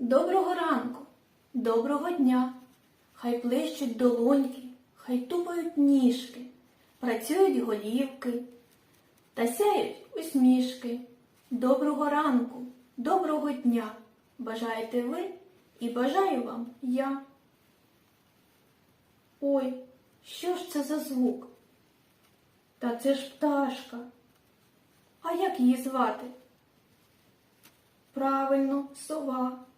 Доброго ранку, доброго дня. Хай плещуть долоньки, хай тупають ніжки, працюють голівки та сяють усмішки. Доброго ранку, доброго дня. Бажаєте ви і бажаю вам я. Ой, що ж це за звук? Та це ж пташка. А як її звати? Правильно, сова.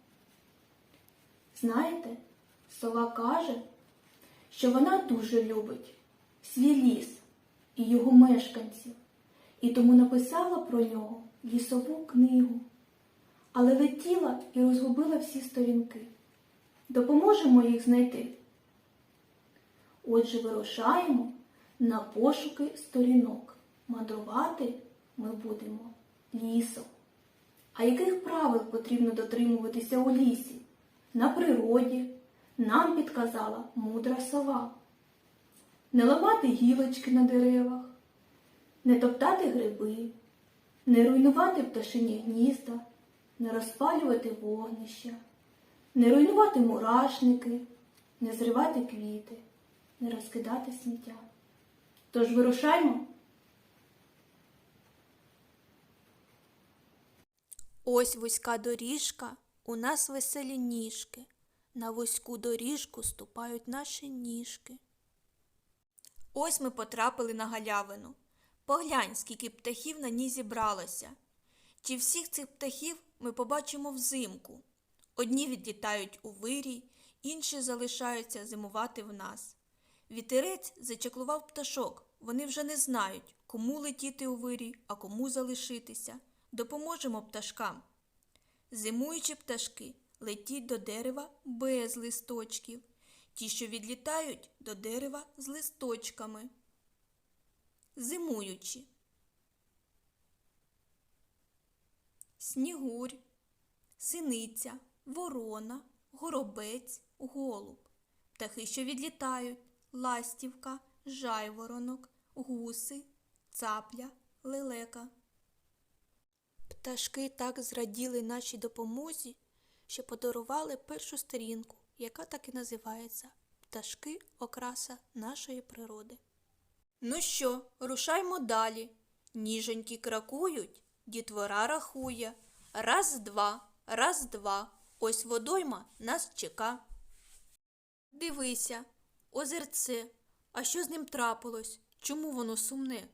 Знаєте, сова каже, що вона дуже любить свій ліс і його мешканців, і тому написала про нього лісову книгу, але летіла і розгубила всі сторінки. Допоможемо їх знайти. Отже, вирушаємо на пошуки сторінок. Мандрувати ми будемо лісом. А яких правил потрібно дотримуватися у лісі? На природі нам підказала мудра сова. Не ламати гілочки на деревах, не топтати гриби, не руйнувати пташині гнізда, не розпалювати вогнища, не руйнувати мурашники, не зривати квіти, не розкидати сміття. Тож вирушаймо. Ось вузька доріжка, у нас веселі ніжки. На вузьку доріжку ступають наші ніжки. Ось ми потрапили на галявину. Поглянь, скільки птахів на ній зібралося. Чи всіх цих птахів ми побачимо взимку? Одні відлітають у вирій, інші залишаються зимувати в нас. Вітерець зачеклував пташок. Вони вже не знають, кому летіти у вирій, а кому залишитися. Допоможемо пташкам. Зимуючі пташки летіть до дерева без листочків. Ті, що відлітають до дерева з листочками. Зимуючі. Снігурь, синиця, ворона, горобець, голуб. Птахи, що відлітають, ластівка, жайворонок, гуси, цапля, лелека. Пташки так зраділи нашій допомозі, що подарували першу сторінку, яка так і називається Пташки окраса нашої природи. Ну що, рушаймо далі. Ніженькі кракують, дітвора рахує. Раз, два, раз, два. Ось водойма нас чека. Дивися, озерце. А що з ним трапилось? Чому воно сумне?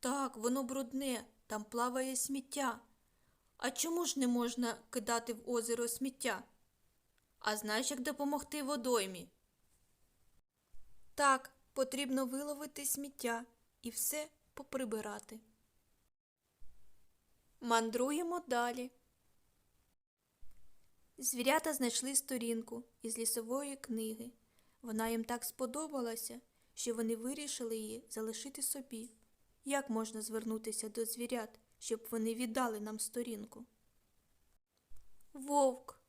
Так, воно брудне, там плаває сміття. А чому ж не можна кидати в озеро сміття? А знаєш, як допомогти водоймі? Так, потрібно виловити сміття і все поприбирати. Мандруємо далі. Звірята знайшли сторінку із лісової книги. Вона їм так сподобалася, що вони вирішили її залишити собі. Як можна звернутися до звірят, щоб вони віддали нам сторінку? Вовк,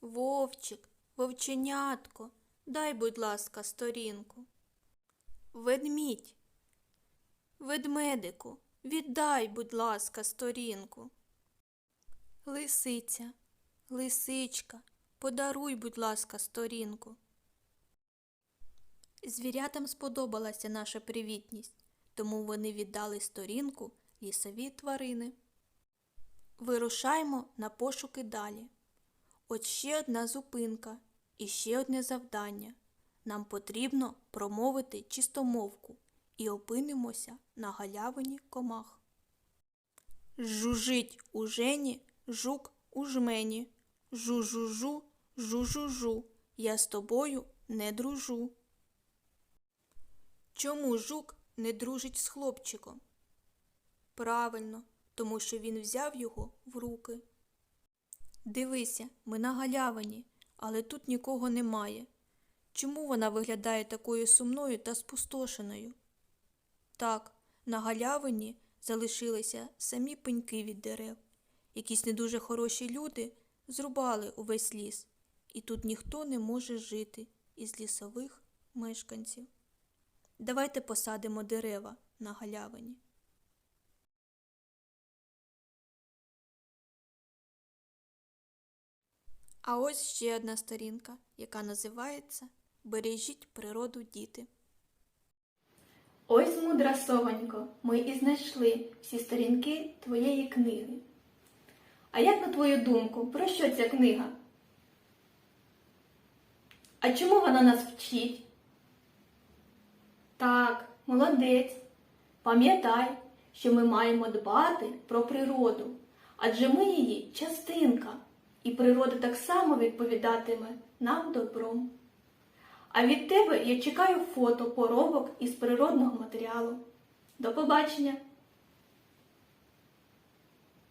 вовчик, вовченятко, дай, будь ласка, сторінку. Ведмідь, ведмедику, віддай, будь ласка, сторінку. Лисиця, лисичка, подаруй, будь ласка, сторінку. Звірятам сподобалася наша привітність, тому вони віддали сторінку лісові тварини. Вирушаймо на пошуки далі. От ще одна зупинка і ще одне завдання. Нам потрібно промовити чистомовку і опинимося на галявині комах. Жужить у жені, жук у жмені. Жу-жу-жу, жу-жу-жу, я з тобою не дружу. Чому жук не дружить з хлопчиком? Правильно, тому що він взяв його в руки. Дивися, ми на галявині, але тут нікого немає. Чому вона виглядає такою сумною та спустошеною? Так, на галявині залишилися самі пеньки від дерев. Якісь не дуже хороші люди зрубали увесь ліс, і тут ніхто не може жити із лісових мешканців. Давайте посадимо дерева на галявині. А ось ще одна сторінка, яка називається Бережіть природу, діти. Ось, мудра совонько, ми і знайшли всі сторінки твоєї книги. А як на твою думку, про що ця книга? А чому вона нас вчить? Так, молодець. Пам'ятай, що ми маємо дбати про природу, адже ми її частинка, і природа так само відповідатиме нам добром. А від тебе я чекаю фото поробок із природного матеріалу. До побачення!